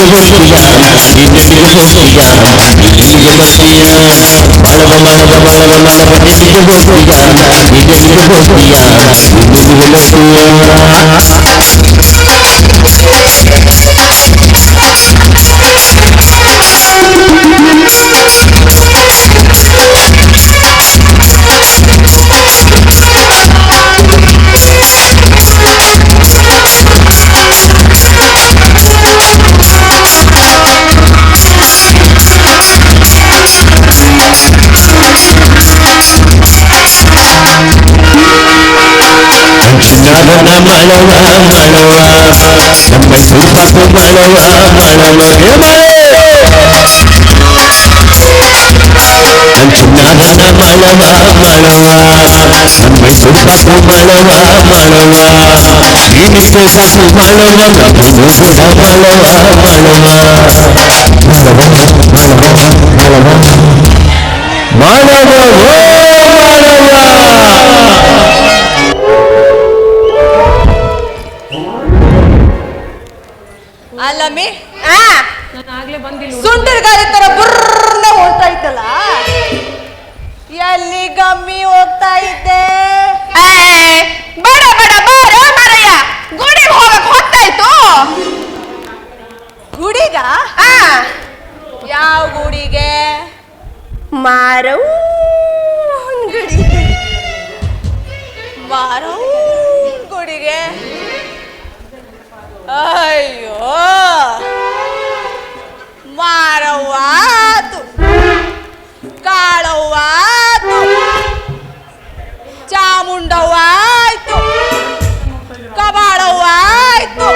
ಬಳಬ ಬಳಬ ಬಳಬ ಬಳಬ ಎಲ್ಲಿಗೆ ಹೋಗ್ತೀಯ ಇನ್ನೆಲ್ಲಿಗೆ ಹೋಗ್ತೀಯ ಇನ್ನೆಲ್ಲಿಗೆ ಬರ್ತೀಯ ಬಳಬ ಬಳಬ ಬಳಬ ಬಳಬ ಎಲ್ಲಿಗೆ ಹೋಗ್ತೀಯ ಇನ್ನೆಲ್ಲಿಗೆ ಹೋಗ್ತೀಯ ಇನ್ನೆಲ್ಲಿಗೆ ಬರ್ತೀಯ మళవా మళవా మళవా సమ్మ సూపపు మళవా మళవా అంచున్నాగన మళవా మళవా సమ్మ సూపపు మళవా మళవా ఈనికేసపు మళవా ప్రభువు కూడా మళవా మళవా మళవా మళవా మళవా మానవ ಅಲ್ಲಮ್ಮಿ? ನಾನು ಆಗ್ಲೇ ಬಂದಿಲ್ಲ ಸುಂಟರ್ ಗಾಳಿ ತರ ಬುರ್ರ ಹೊರ್ಟೋಯ್ತಲ್ಲ ಎಲ್ಲಿ ಗಮ್ಮಿ ಹೋಗ್ತಾ ಇದ್ದೆ? ಬಡ ಬಡ ಬಾರ ಮರಯ್ಯ. ಗುಡಿಗೆ ಹೋಗಕ್ ಹೊತ್ತಾಯ್ತು. ಗುಡಿಗ? ಆ. ಯಾವ ಗುಡಿಗೆ? ಮಾರವ್ ಗುಡಿ ಮಾರವು ಗುಡಿಗೆ. ಅಯ್ಯೋ. ಮಾರವ್ವಾತು. ಕಾಳವ್ವಾತು. ಚಾಮುಂಡವ್ವಾಯ್ತು. ಕಬಾಳವ್ವಾಯ್ತು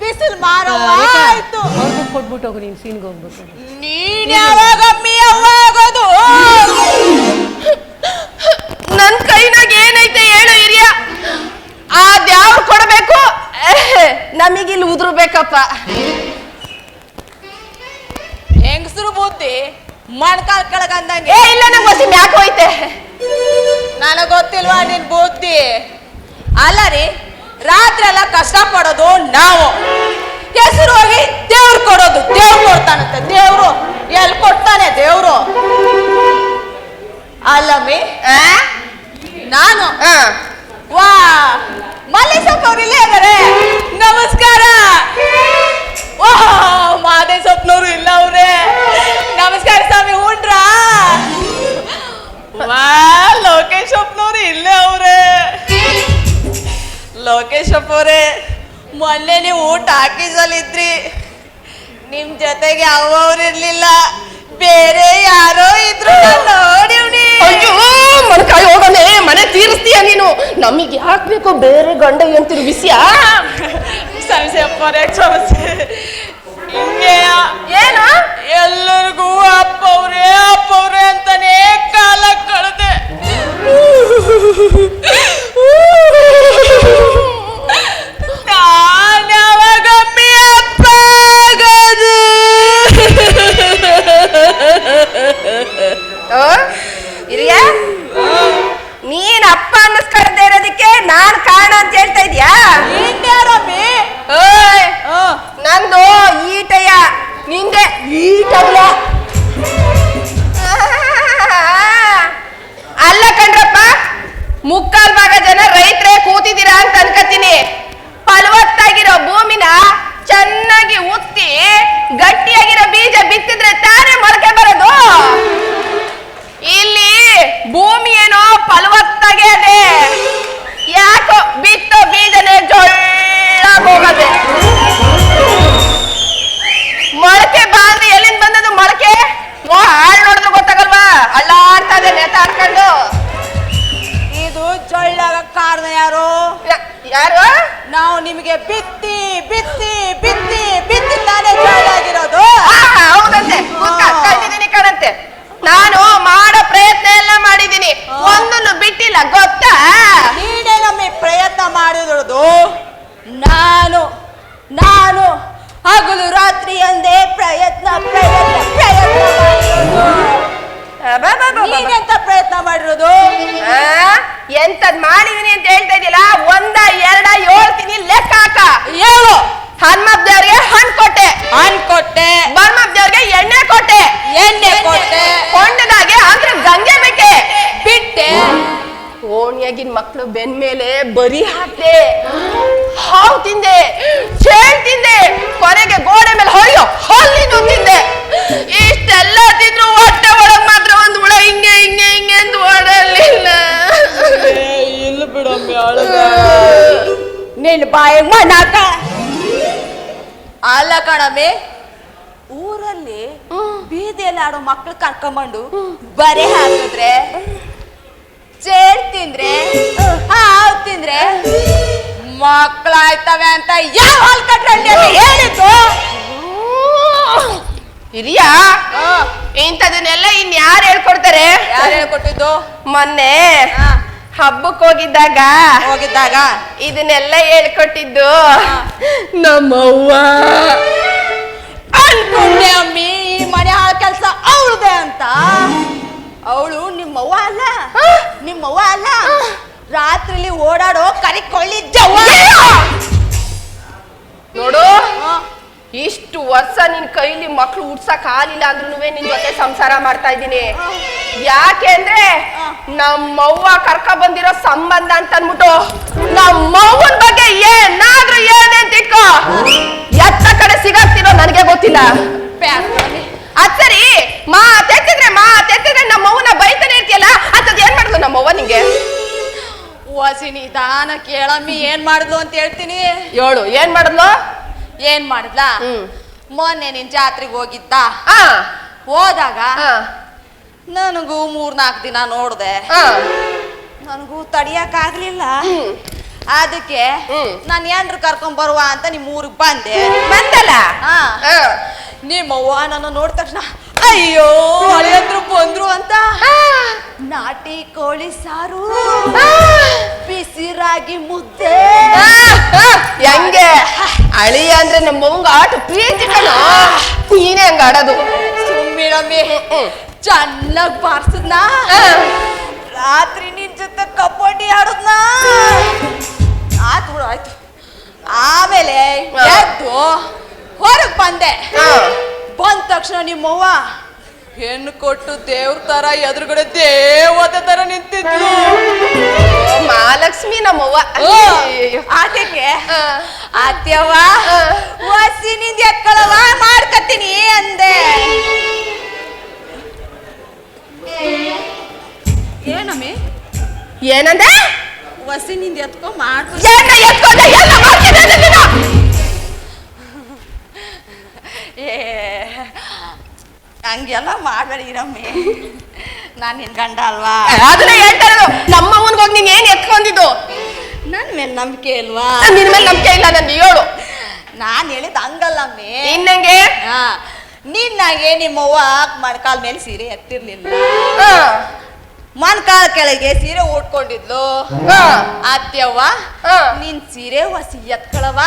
ಬಿಸಿಲು ಮಾರವ್ವಾಯ್ತು. ಅವ್ರಿಗೂ ಕೊಟ್ಬಿಟ್ಟು ಹೋಗು ನೀನು ಸೀನ್ಗೆ ಹೋಗ್ಬೇಕು ನೀನ್ ಯಾವಾಗ ಯಾವಾಗೋದು? ನನ್ ಕೈನಾಗ ಏನೈತೆ ಹೇಳು ಹಿರಿಯ. ಆ ದ್ಯಾವ್ರು ಕೊಡಬೇಕು. ನಮಗಿಲ್ಲಿ ಉದುರ್ಬೇಕಪ್ಪ. ಮಣ್ಕಾಲ್ ಕೆಳಗಂದಂಗೆ ಏ ಇಲ್ಲ ನಂಗೆ ಮ್ಯಾಕ್ ಹೋಯ್ತೆ? ನನಗೆ ಗೊತ್ತಿಲ್ವಾ ನಿನ್ ಬುದ್ಧಿ? ಅಲ್ಲ ರೀ ರಾತ್ರಿ ಎಲ್ಲ ಕಷ್ಟ ಪಡೋದು ನಾವು. ಹೆಸರು ಹೋಗಿ ದೇವ್ರು ಕೊಡೋದು ದೇವ್ರು ಕೊಡ್ತಾನಂತೆ ದೇವ್ರು. ಎಲ್ಲಿ ಕೊಡ್ತಾನೆ ದೇವ್ರು? ಅಲ್ಲಮ್ಮಿ? ನಾನು. ವಾ ಮಲ್ಲೇಶಪ್ಪ ಅವ್ರು ಇಲ್ಲೇ ಇದಾರೆ. ನಮಸ್ಕಾರ. ವಾ ಸ್ವಪ್ನವ್ರು ಇಲ್ಲ ಅವ್ರೇ. ನಮಸ್ಕಾರ ಸ್ವಾಮಿ ಉಂಡ್ರಾ? ವಾ ಲೋಕೇಶಪ್ಪನವ್ರು ಇಲ್ಲೇ ಅವ್ರೆ. ಲೋಕೇಶ್ ಅಪ್ಪವ್ರೆ ಮೊನ್ನೆ ನೀವು ಟಾಕೀಸಲ್ಲಿದ್ರಿ ನಿಮ್ ಜೊತೆಗೆ ಅವ್ರು ಇರ್ಲಿಲ್ಲ. ಬೇರೆ ಯಾರೋ ಇದ್ರು ನೋಡಿವ್ನಿ ಅಯ್ಯೋ ಹೋಗೋಣ ಹೋಗನೆ ಮನೆ ತೀರಿಸ್ತೀಯ ನೀನು? ನಮಗೆ ಯಾಕೆ ಬೇಕು ಬೇರೆ ಗಂಡ ಅಂತಿರು ವಿಷಯ ಸಮಸ್ಯೆ ಅಪ್ಪ ಸಮಸ್ಯೆ ಹಿಂಗೆ ಏನು ಎಲ್ಲರಿಗೂ ಅಪ್ಪವ್ರೆ ಅಪ್ಪವ್ರೆ ಅಂತಾನೆ ಕಾಲ ಕಳೆದೆ ನಾನ್ ಅಪ್ಪ ಆಗೋದು? ಆ? ಹಿರಿಯ ನೀನ್ ಅಪ್ಪ ಅನ್ನಿಸ್ಕೊಳ್ತಾ ಇರೋದಕ್ಕೆ ನಾನ್ ಕಾರಣ ಅಂತ ಹೇಳ್ತಾ ಇದ್ಯಾ ಇನ್ಯಾರಮ್ಮಿ? ಓಯ್ ಆ, ನಂದು ಈಟಯ್ಯ ನಿಂದೆ ಈಟಲ್ಲ ಅಲ್ಲ ಕಣ್ರಪ್ಪ, ಮುಕ್ಕಾಲ್ ಭಾಗ ಜನ ರೈತರೇ ಕೂತಿದ್ದೀರಾ ಅಂತ ಅನ್ಕತೀನಿ ಫಲವತ್ತಾಗಿರೋ ಭೂಮಿನ ಚೆನ್ನಾಗಿ ಉತ್ತಿ, ಗಟ್ಟಿಯಾಗಿರೋ ಬೀಜ ಬಿತ್ತಿದ್ರೆ ತಾನೇ ಮೊಳಕೆ ಬರೋದು. ಇಲ್ಲಿ ಭೂಮಿ ಏನೋ ಫಲವತ್ತಾಗೆ ಅದೇ ಯಾಕೋ ಬಿತ್ತೋ ಬೀಜನೇ ಜೊಳ್ಳಾಗ್ ಗೊತ್ತಾಗಲ್ವಾ ಅಳ್ಳಾಡ್ತಾ ಇದೆ ಜೊಳ್ಳಾಗ ಕಾರಣ ಯಾರು? ಯಾ- ಯಾರು? ನಾವು ನಿಮಗೆ ಬಿತ್ತಿ ಬಿತ್ತಿ ಬಿತ್ತಿ ಬಿತ್ತಿ ತಾನೇ ಜೊಳ್ಳಾಗಿರೋದು ಆ, ಹೌದಂತೆ. ಕೂತ್ಕ, ಕಣಂತೆ. ನಾನು ಮಾಡೋ ನೀನೆಂತ ಪ್ರಯತ್ನ ಮಾಡಿರೋದು? ಎಂತದ್ ಮಾಡಿದೀನಿ ಅಂತ ಹೇಳ್ತಾ ಇದೀಯಲ್ಲ ಒಂದ ಎರಡ ಹೇಳ್ತೀನಿ ಲೆಕ್ಕ ಹಾಕ. ಏಳು. ಹನುಮಪ್ಪ ದೇವ್ರಿಗೆ ಹಣ್ಣು ಕೊಟ್ಟೆ. ಹಣ್ಣು ಕೊಟ್ಟೆ. ಬರ್ಮಪ್ಪ ದೇವ್ರಿಗೆ ಎಣ್ಣೆ ಕೊಟ್ಟೆ. ಎಣ್ಣೆ ಕೊಟ್ಟೆ. ಕೊಂಡದಾಗೆ ಆದ್ರೆ ಗಂಗೆ ಬಿಟ್ಟೆ. ಬಿಟ್ಟೆ. ಓಣಿಯಾಗಿನ ಮಕ್ಕಳು ಬೆನ್ ಮೇಲೆ ಬರಿ ಹಾಕ್ದೆ. ಹಾವು ತಿಂದೆ. ಚೇಳ್ ತಿಂದೆ. ಕೊನೆಗೆ ಗೋಡೆ ಮೇಲೆ ಹೊಯ್ಯೋ ಹೊಲ್ಲಿ ತಿಂದೆ. ಹಿಂಗೆ ಹಿಂಗೆ ಅಂತ ಓಡಲಿಲ್ಲ ಇಲ್ಲ ಬಿಡಮ್ಮಿ ನಿನ್ ಬಾಯಿ ಮಣ್ಣಾಕ ಅಲ್ಲ ಕಣಮ್ಮಿ ಊರಲ್ಲಿ ಬೀದಿಯಲ್ಲಿ ಆಡೋ ಮಕ್ಳು ಕರ್ಕೊಂಬಂಡು ಬರೆ ಹಾಕಿದ್ರೆ ಚೇರ್ ತಿಂದ್ರೆ ಹಾವು ತಿಂದ್ರೆ ಮಕ್ಕಳಾಯ್ತವೆ ಅಂತ ಯಾವ ಹಾಲ್ ಕಟ್ರಂಡಿ ಅಂತ ಹೇಳಿದ್ದು ಹಿರಿಯ. ಇಂಥದನ್ನೆಲ್ಲ ಇನ್ ಯಾರು ಹೇಳ್ಕೊಡ್ತಾರೆ? ಯಾರು ಹೇಳ್ಕೊಟ್ಟಿದ್ದು? ಮೊನ್ನೆ. ಹಬ್ಬಕ್ಕೆ ಹೋಗಿದ್ದಾಗ ಹೋಗಿದ್ದಾಗ? ಇದನ್ನೆಲ್ಲ ಹೇಳ್ಕೊಟ್ಟಿದ್ದು. ನಮ್ಮವ್ವ. ಅನ್ಕೊಂಡೆ ಅಮ್ಮಿ ಮನೆ ಆ ಕೆಲಸ ವರ್ಷ ನಿನ್ ಕೈಲಿ ಮಕ್ಳು ಉಡ್ಸಕ್ ಆಗಿಲ್ಲ ಅಂದ್ರೂ ನಿನ್ ಜೊತೆ ಸಂಸಾರ ಮಾಡ್ತಾ ಇದ್ದೀನಿ. ಯಾಕೆ ಅಂದ್ರೆ ನಮ್ಮವ್ವ ಕರ್ಕ ಬಂದಿರೋ ಸಂಬಂಧ ಅಂತ ಅನ್ಬಿಟ್ಟು ನಮ್ಮವ್ವನ್ ಬಗ್ಗೆ ಏನಾದ್ರೂ ಏನೇ ತಿಕ್ಕೋ ಎತ್ತ ಕಡೆ ಸಿಗಾಕ್ತಿರೋ ನನಗೆ ಗೊತ್ತಿಲ್ಲ. ಅದ್ ಸರಿ ಮಾತೆತ್ತಿದ್ರೆ ಮಾತೆತ್ತಿದ್ರೆ ನಮ್ಮವ್ವನ ಬೈತಾನೆ ಇರ್ತಿಯಲ್ಲ ಅಂತದ್ ಏನ್ ಮಾಡಿದ್ಲು ನಮ್ಮವ್ವ ನಿಂಗೆ? ವಾಸಿನಿ ದಾನ ಕೇಳಮ್ಮಿ ಏನ್ ಮಾಡಿದ್ಲು ಅಂತ ಹೇಳ್ತೀನಿ. ಹೇಳು ಏನ್ ಮಾಡಿದ್ಲು? ಏನ್ ಮಾಡಿದ್ಲಾ. ಮೊನ್ನೆ ನಿನ್ ಜಾತ್ರೆಗೆ ಹೋಗಿದ್ದ? ಆ. ಹೋದಾಗ ನನಗೂ ನನಗೂ ಮೂರ್ನಾಲ್ಕು ದಿನ ನೋಡ್ದೆ. ಆ. ನನಗೂ ತಡಿಯಕ್ ಆಗ್ಲಿಲ್ಲ. ಹ್ಮ್. ಅದಕ್ಕೆ ಹ್ಮ್. ನಾನು ಏನ್ರು ಕರ್ಕೊಂಡ್ ಬರುವ ಅಂತ ನಿಮ್ ಊರಿಗೆ ಬಂದೆ. ಬಂದಲ್ಲ? ಹಾ. ಆ. ನಿಮ್ಮವ್ವ ನನ್ನ ನೋಡಿದ ತಕ್ಷಣ ಅಯ್ಯೋ ಹಳೆಯಂದ್ರು ಬಂದ್ರು ಅಂತ. ನಾಟಿ ಕೋಳಿ ಸಾರು ಬಿಸಿ ರಾಗಿ ಮುದ್ದೆ. ಆ, ಆ, ಹೆಂಗೆ? ಅಳಿಯ ಅಂದ್ರೆ ನಮ್ಮವಂಗ ಆಟ ಪ್ರೀತಿ ಕಣೋ. ನೀನೇ ಹಂಗ ಆಡೋದು. ಸುಮ್ಮಿರಮ್ಮಿ. ಚೆನ್ನಾಗ್ ಬಾರ್ಸದ್ನ? ರಾತ್ರಿ ನಿನ್ ಜೊತೆ ಕಬಡ್ಡಿ ಆಡುದ್ನ? ಆತು ಬಿಡು ಆಯ್ತು. ಆಮೇಲೆ ಹಾ. ಎದ್ದು ಹೊರಗ್ ಬಂದೆ. ಬಂದ ತಕ್ಷಣ ನಿಮ್ಮವ್ವ ಹೆಣ್ಣು ಕೊಟ್ಟು ದೇವ್ರ ತರ ಎದುರುಗಡೆ ದೇವತೆ ತರ ನಿಂತಿದ್ಲು. ಮಹಾಲಕ್ಷ್ಮಿ ನಮ್ಮವ್ವ. ಆಕೆಗೆ ಆತ್ಯವ್ವ ಅದಕ್ಕೆ ಆ. ಅತ್ಯವ್ವ ಆ. ವಸಿ ನಿಂದ ಎಕ್ಕಳವ ಮಾಡ್ಕತ್ತೀನಿ ಅಂದೆ. ಏನಮ್ಮಿ? ಏನಂದೆ? ವಸಿ ನಿಂದ ಎತ್ಕೊ ಮಾಡ್ಕೊಂಡು? ಏ ಹಂಗೆಲ್ಲ ಮಾಡಬೇಡಿ ಇರಮ್ಮಿ ನಾನು ನಿನ್ ಗಂಡ ಅಲ್ವಾ? ಅದನ್ನ ಹೇಳ್ತಾ ಇರೋದು. ನಮ್ಮ ಹೋಗಿ ನೀನ್ ಏನ್ ಎತ್ಕೊಂಡಿದ್ದು? ನನ್ ಮೇಲೆ ನಂಬಿಕೆ ಇಲ್ವಾ? ನಿನ್ ಮೇಲೆ ನಂಬಿಕೆ ಇಲ್ಲ ನನ್ಗೆ ಹೇಳು. ನಾನು ಹೇಳಿದ್ ಹಂಗಲ್ಲಮ್ಮಿ ಇನ್ನಂಗೆ ಹಾ. ನಿನ್ನಾಗೆ ನಿಮ್ಮವ್ವ ಮೊಣಕಾಲ್ ಮೇಲೆ ಸೀರೆ ಎತ್ತಿರ್ಲಿಲ್ಲ. ಮೊಣಕಾಲ್ ಕೆಳಗೆ ಸೀರೆ ಉಟ್ಕೊಂಡಿದ್ಲು. ಆ. ನಿನ್ ಸೀರೆ ಹೊಸಿ ಎತ್ಕೊಳವ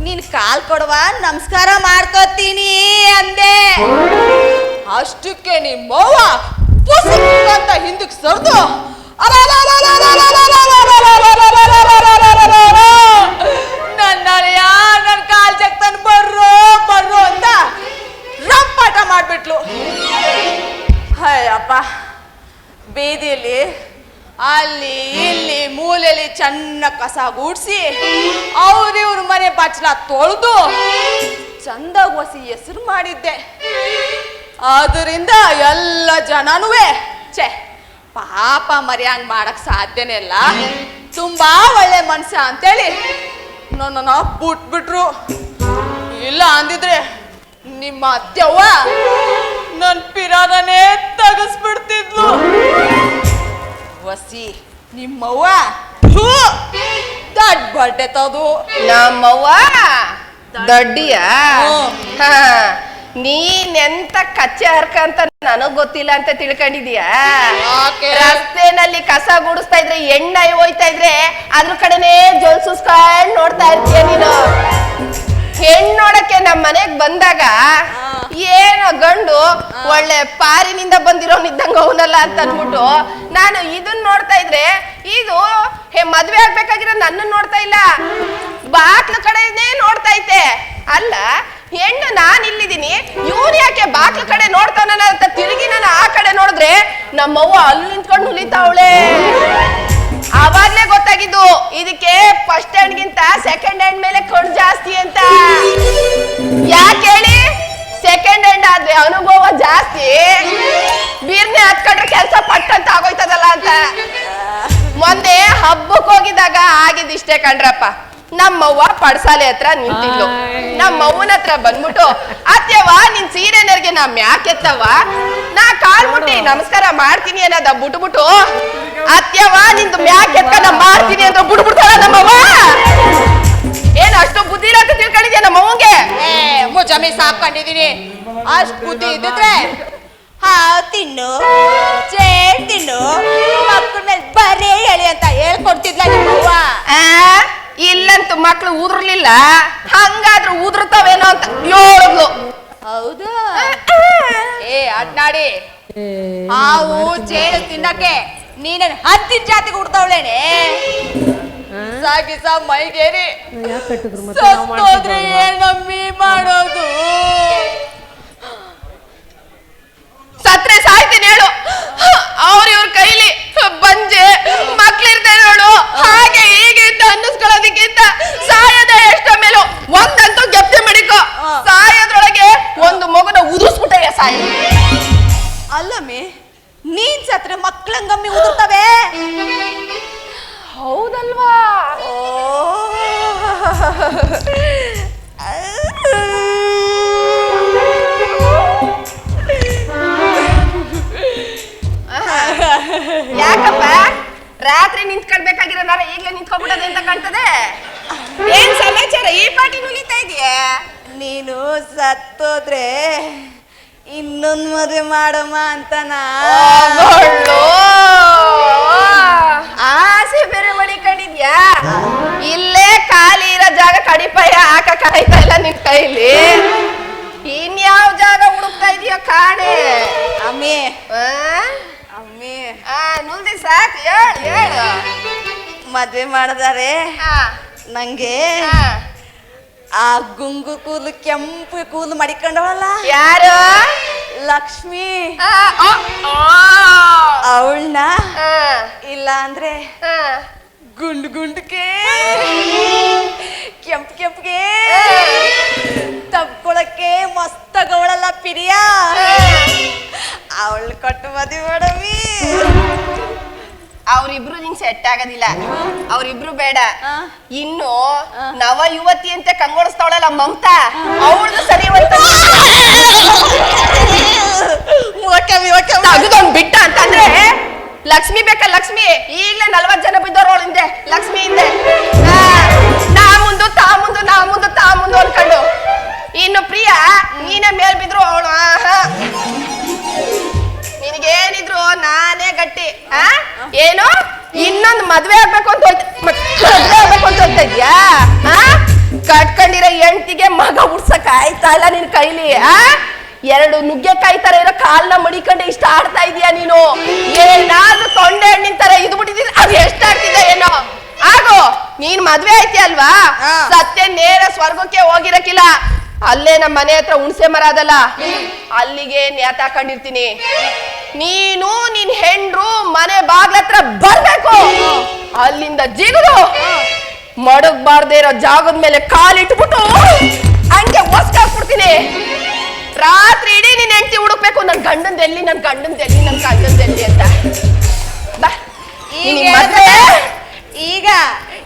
ನೀನ್ ಕಾಲ್ ಕೊಡವ ನಮಸ್ಕಾರ ಮಾಡ್ಕೋತೀನಿ ಅಂದೆ. ಅಷ್ಟಕ್ಕೆ ನಿಮ್ಮವ್ವ ಅಂತ ಹಿಂದಕ್ಕೆ ಸರ್ದು. ನನ್ನ ಅಳಿಯ ನನ್ ಕಾಲ್ ಜಗ್ತಾನ್ ಬರ್ರೋ ಬರ್ರೋ ಅಂತ ರಂಪಾಟ ಮಾಡ್ಬಿಟ್ಲು. ಅಯ್ಯಪ್ಪ ಬೀದಿಲಿ, ಅಲ್ಲಿ ಇಲ್ಲಿ ಮೂಲೆಯಲ್ಲಿ ಚೆನ್ನ ಕಸ ಗೂಡ್ಸಿ ಅವ್ರಿವ್ರ ಮನೆ ಬಚ್ಚಲ ತೊಳೆದು ಚಂದ ಒಸಿ ಹೆಸರು ಮಾಡಿದ್ದೆ. ಅದರಿಂದ ಎಲ್ಲ ಜನನೂ ಛೆ ಪಾಪ ಮರ್ಯಾಂಗ್ ಮಾಡಕ್ ಸಾಧ್ಯನೇ ಇಲ್ಲ. ತುಂಬಾ ಒಳ್ಳೆ ಮನ್ಸ ಅಂತೇಳಿ ನನ್ನ ಬಿಟ್ಬಿಟ್ರು. ಇಲ್ಲ ಅಂದಿದ್ರೆ ನಿಮ್ಮ ಅತ್ತೆವ್ವ ನನ್ ಪಿರಾದನೇ ತಗಸ್ಬಿಡ್ತಿದ್ಲು. ವಸಿ ನಿಮ್ಮವ್ವ ದಡ್ ದೊಡ್ಡ ಬಡ್ಡೆ ತದು ನಮ್ಮವ್ವ ದೊಡ್ಡಿಯ? ನೀನೆಂತ ಕಚ್ಚೆ ಹರ್ಕ ಅಂತ ನನಗ್ ಗೊತ್ತಿಲ್ಲ ಅಂತ ತಿಳ್ಕೊಂಡಿದೀಯ? ರಸ್ತೆನಲ್ಲಿ ಕಸ ಗುಡಿಸ್ತಾ ಇದ್ರೆ ಎಣ್ಣೆ ಹೋಯ್ತಾ ಇದ್ರೆ ಅದ್ರ ಕಡೆನೇ ಜೋಲ್ ಸುಸ್ಕೊಂಡ್ ನೋಡ್ತಾ ಇರ್ತೀಯ ನೀನು? ಹೆಣ್ಣು ನೋಡಕ್ಕೆ ನಮ್ ಮನೆಗ್ ಬಂದಾಗ ಏನೋ ಗಂಡು ಒಳ್ಳೆ ಪಾರಿನಿಂದ ಬಂದಿರೋನಿದ್ದಂಗ ಅವನಲ್ಲ ಅಂತ ಅನ್ಬಿಟ್ಟು ನಾನು ಇದನ್ನ ನೋಡ್ತಾ ಇದ್ರೆ ಇದು ಹೇ ಮದ್ವೆ ಆಗ್ಬೇಕಾಗಿರೋ ನನ್ನ ನೋಡ್ತಾ ಇಲ್ಲ. ಬಾಕ್ಲ ಕಡೆನೇ ನೋಡ್ತಾ ಐತೆ ಅಲ್ಲ ಹೆಣ್ಣು ನಾನು ಇಲ್ಲಿದ್ದೀನಿ ಇವ್ರು ಯಾಕೆ ಕಡೆ ನೋಡ್ತಾನ ಅಂತ ತಿರುಗಿ ನಾನು ಆ ಕಡೆ ನೋಡಿದ್ರೆ ನಮ್ಮವ್ವ ಅಲ್ಲಿ ನಿಂತ್ಕೊಂಡು ನುಲಿತಾವಳೆ. ಅವಾಗ್ಲೇ ಗೊತ್ತಾಗಿದ್ದು, ಇದಕ್ಕೆ ಫಸ್ಟ್ ಹ್ಯಾಂಡ್ ಗಿಂತ ಸೆಕೆಂಡ್ ಹ್ಯಾಂಡ್ ಮೇಲೆ ಕಣ್ ಜಾಸ್ತಿ ಅಂತ. ಯಾಕೆ ಹೇಳಿ? ಸೆಕೆಂಡ್ ಹ್ಯಾಂಡ್ ಆದ್ರೆ ಅನುಭವ ಜಾಸ್ತಿ. ಬೀರ್ನೆ ಹತ್ಕೊಂಡ್ರೆ ಕೆಲಸ ಪಟ್ಟಂತ ಆಗೋಯ್ತದಲ್ಲ ಅಂತ. ಮೊನ್ನೆ ಹಬ್ಬಕ್ಕೆ ಹೋಗಿದ್ದಾಗ ಆಗಿದ್ದಿಷ್ಟೇ ಕಣ್ರಪ್ಪ. ನಮ್ಮವ್ವ ಪಡ್ಸಾಲೆ ಹತ್ರ ನಿಂತಿದ್ಲು. ನಮ್ಮವ್ವನ ಹತ್ರ ಬಂದ್ಬಿಟ್ಟು ಅತ್ಯವ್ವ ನಿನ್ ಸೀರೆ ನರ್ಗೆ ನಾ ಮ್ಯಾಕೆತ್ತವ್ವ ನಾ ಕಾಲ್ ಮುಟ್ಟಿ ನಮಸ್ಕಾರ ಮಾಡ್ತೀನಿ ಅನ್ನೋದ ಬಿಟ್ಬಿಟ್ಟು ಅತ್ಯವ್ವ ನಿಂದು ಮ್ಯಾಕೆತ್ತ ನಾ ಮಾಡ್ತೀನಿ ಅಂತ ಬಿಟ್ಬಿಡ್ತಾಳ ನಮ್ಮವ್ವ ಏನ್ ಅಷ್ಟು ಬುದ್ಧಿ ಅಂತ ತಿಳ್ಕೊಂಡಿದ್ಯಾ ನಮ್ಮವ್ವಂಗೆ ಏ ಮುಜಮಿ ಸಾಕೊಂಡಿದೀನಿ ಅಷ್ಟು ಬುದ್ಧಿ ಇದ್ದಿದ್ರೆ ಹಾ ತಿನ್ನು. ಚೇ ತಿನ್ನು. ಮಕ್ಕಳ ಮೇಲೆ ಬರೇ ಹೇಳಿ ಅಂತ ಹೇಳ್ಕೊಡ್ತಿದ್ಲ ನಿಮ್ಮವ್ವ ಆ, ಇಲ್ಲಂತೂ ಮಕ್ಳು ಉದುರ್ಲಿಲ್ಲ. ಹಂಗಾದ್ರೂ ಉದುರ್ತಾವೇನೋ ಅಂತ ಹೇಳಿದ್ಲು ಹೌದಾ? ಏ ಅಡ್ನಾಡಿ ಹಾವು ಜೇನು ತಿನ್ನಕ್ಕೆ ನೀನೆ ಹತ್ತಿ ಜಾತಿ ಹುಡ್ತಾವಳೇನೆ? ಸಾಗಿ ಸಾ ಮೈಗೇರಿ. ಸತ್ತೋದ್ರೆ ಏನಮ್ಮಿ ಮಾಡೋದು. ಸತ್ರೆ ಸಾಯ್ತೀನಿ ಹೇಳು. ಅವ್ರ ಇವ್ರ ಕೈಲಿ ಬಂಜೆ ಮಕ್ಳಿರ್ತೇನೆ ಹೇಳು ಹಾಗೆ ಹೀಗೆ ನಾರ ಈಗಲೇ ಅಂತ ಕಾಣ್ತದೆ? ಏನ್ ಸಮಾಚಾರ? ಈ ಪಾಟಿ ನುಲಿತಾ ಇದೆಯಾ? ನೀನು ಸತ್ತೋದ್ರೆ ಇನ್ನೊಂದ್ ಮದುವೆ ಮಾಡಮ್ಮ ಅಂತನಾ. ಆಸೆ ಬೇರೆ ಮಡಿಕೊಂಡಿದ್ಯಾ ಇಲ್ಲೇ ಖಾಲಿ ಇರೋ ಜಾಗ ಕಡಿಪಾಯ ಹಾಕಕ್ ಆಯ್ತಾ ಇಲ್ಲ ನಿನ್ ಕೈಲಿ. ಇನ್ಯಾವ ಜಾಗ ಹುಡುಕ್ತಾ ಇದೀಯ ಕಾಣೆ. ಅಮ್ಮಿ. ಅಮ್ಮಿ. ಆ, ನುಲ್ದಿ ಸಾಕು ಹೇಳ ಹೇಳು. ಮದ್ವೆ ಮಾಡಿದಾರೆ. ನಂಗೆ ಆ. ಗುಂಗು ಕೂದಲು ಕೆಂಪು ಕೂದಲು ಮಡಿಕೊಂಡವಲ್ಲ ಯಾರು? ಲಕ್ಷ್ಮಿ. ಅವಳನ್ನ ಇಲ್ಲ ಅಂದ್ರೆ ಗುಂಡು ಗುಂಡ್ಗೆ ಕೆಂಪು ಕೆಂಪ್ಗೆ ತಪ್ಕೊಳಕ್ಕೆ ಮಸ್ತಗವಳಲ್ಲ ಪಿರಿಯ. ಅವಳು ಕೊಟ್ಟು ಮದುವೆ ಮಾಡಮ್ಮಿ ಅವ್ರಿಬ್ರು ನಿಂಗ್ ಸೆಟ್ ಆಗೋದಿಲ್ಲ. ಅವ್ರಿಬ್ರು ಬೇಡ. ಇನ್ನು ನವ ಯುವತಿ ಅಂತ ಕಂಗೊಳಿಸ್ತಾವಳಲ್ಲ ಮಮತಾ ಅವಳದು ಸರಿ ಓಕೆ ಬಿಟ್ಟ ಅಂತಂದ್ರೆ ಲಕ್ಷ್ಮಿ ಬೇಕಾ ಲಕ್ಷ್ಮಿ? ಈಗಲೇ ನಲ್ವತ್ ಜನ ಬಿದ್ದವ್ರು ಅವಳ ಹಿಂದೆ. ಲಕ್ಷ್ಮಿ ಹಿಂದೆ. ನಾ ಮುಂದು ತಾ ಮುಂದು ನಾ ಮುಂದು ತಾ ಮುಂದು ಅನ್ಕೊಂಡು. ಇನ್ನು ಪ್ರಿಯ ನೀನೇ ಮೇಲ್ ಬಿದ್ರು ಅವಳು. ನಿನಗೇನಿದ್ರು ನಾನೇ ಗಟ್ಟಿ ಆ? ಏನು? ಇನ್ನೊಂದು ಮದ್ವೆ ಆಗ್ಬೇಕು ಅಂತ ಹೋಯ್ತ ಮದ್ವೆ ಆಗ್ಬೇಕು ಅಂತ ಹೋಗ್ತಾ ಹಾ ಆ? ಕಟ್ಕೊಂಡಿರೋ ಹೆಂಡ್ತಿಗೆ ಮಗ ಉಡ್ಸಕ್ ಆಯ್ತಾ ಇಲ್ಲ ನಿನ್ ಕೈಲಿ ಆ? ಎರಡು ನುಗ್ಗೆಕಾಯಿ ತರ ಇರೋ ಕಾಲ್ನ ಮಡಿಕೊಂಡು ಇಷ್ಟ ಆಡ್ತಾ ಇದೀಯಾ ನೀನು? ಏನಾದ್ರೂ ತೊಂಡೆ ಹಣ್ಣಿನ ತರ ಇದು ಬಿಟ್ಟಿದ್ದೀನಿ ಅದು ಎಷ್ಟಾಗ್ತಿದೆ ಏನೋ? ಆಗೋ ನೀನ್ ಮದ್ವೆ ಐತಿ ಅಲ್ವಾ. ಸತ್ಯ ನೇರ ಸ್ವರ್ಗಕ್ಕೆ ಹೋಗಿರಕಿಲ್ಲ. ಅಲ್ಲೇ ನಮ್ಮ ಮನೆ ಹತ್ರ ಹುಣಸೆ ಮರ ಅದಲ್ಲ. ಅಲ್ಲಿಗೆ ನೇತಾಕೊಂಡಿರ್ತೀನಿ ನೀನು ನಿನ್ ಹೆಂಡ್ರು ಮನೆ ಬಾಗ್ಲ ಹತ್ರ ಬರ್ಬೇಕು. ಅಲ್ಲಿಂದ ಜಿಗುದು ಮಡಗ್ಬಾರ್ದೇ ಇರೋ ಜಾಗದ ಮೇಲೆ ಕಾಲಿಟ್ಬಿಟ್ಟು ಹಂಗೆ ಒಸ್ಕಾಕ್ಬಿಡ್ತೀನಿ. ರಾತ್ರಿ ಇಡೀ ನಿನ್ ಹೆಂಡತಿ ಹುಡುಕ್ಬೇಕು. ನನ್ ಗಂಡಂದ ಎಲ್ಲಿ ನನ್ ಗಂಡಂದ ಎಲ್ಲಿ ನನ್ ಗಂಡಂದ ಎಲ್ಲಿ ಅಂತ ಬಾ ಈಗ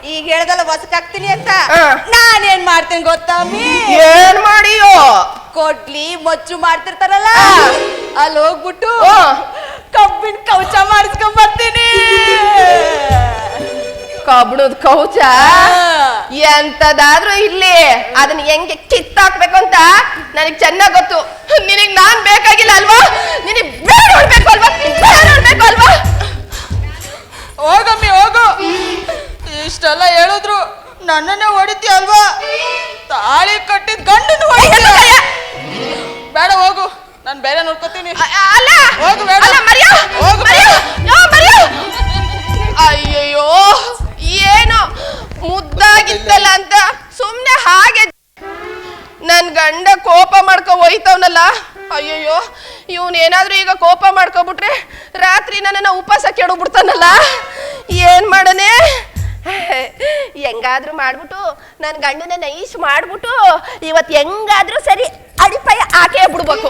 ಈಗ ಹೇಳ್ದಲ್ಲ ಹೊಸಕಾಗ್ತೀನಿ ಅಂತ. ಹಾ. ನಾನೇನ್ ಮಾಡ್ತೀನಿ ಗೊತ್ತಮ್ಮಿ ಏನ್ ಮಾಡಿಯೋ? ಕೊಡ್ಲಿ ಮೊಚ್ಚು ಮಾಡ್ತಿರ್ತಾರಲ್ಲ. ಅಲ್ಲಿ ಹೋಗ್ಬಿಟ್ಟು ಹಾ. ಕಬ್ಬಿನ ಕವಚ ಮಾಡಿಸ್ಕೊಂಡ್ ಬರ್ತೀನಿ. ಕಬ್ಬಿಣದ ಕೌಚ ಎಂತದಾದ್ರೂ ಇಲ್ಲಿ ಅದನ್ನ ಹೆಂಗೆ ಕಿತ್ತಾಕ್ಬೇಕು ಅಂತ ನನಗ್ ಚೆನ್ನಾಗ್ ಗೊತ್ತು. ನಿನಗ್ ನಾನ್ ಬೇಕಾಗಿಲ್ಲ ಅಲ್ವಾ? ನಿನಗ್ ಬೇಡ ನೋಡ್ಬೇಕು ಅಲ್ವಾ? ಬೇಡ ನೋಡ್ಬೇಕು ಅಲ್ವಾ? ಹೋಗಮ್ಮಿ ಹೋಗು. ಇಷ್ಟೆಲ್ಲ ಹೇಳಿದ್ರು. ನನ್ನನ್ನೇ ಹೊಡಿತಿ ಅಲ್ವಾ ತಾಳಿ ಕಟ್ಟಿದ ಗಂಡನ ಬೇಡ ಹೋಗು. ನಾನು ಬೇರೆ ನೋಡ್ಕೋತೀನಿ. ಹೋಗು ಬೇಡ. ಹೋಗು ಅಯ್ಯಯ್ಯೋ. ಏನು ಮುದ್ದಾಗಿತ್ತಲ್ಲ ಅಂತ ಸುಮ್ನೆ ಹಾಗೆ ನನ್ ಗಂಡ ಕೋಪ ಮಾಡ್ಕೊ ಹೋಯ್ತವನಲ್ಲ ಅಯ್ಯಯ್ಯೋ ಇವನ್ ಏನಾದ್ರೂ ಈಗ ಕೋಪ ಮಾಡ್ಕೊಬಿಟ್ರೆ ರಾತ್ರಿ ನನ್ನನ್ನ ಉಪವಾಸ ಕೆಡೋಗ್ಬಿಡ್ತಾನಲ್ಲ ಏನ್ ಮಾಡನೆ? ಹೆಂಗಾದ್ರೂ ಮಾಡ್ಬಿಟ್ಟು ನನ್ನ ಗಂಡನ ನೈಸ್ ಮಾಡ್ಬಿಟ್ಟು ಇವತ್ತು ಹೆಂಗಾದ್ರೂ ಸರಿ ಅಡಿಪಾಯ ಹಾಕೇ ಬಿಡ್ಬೇಕು.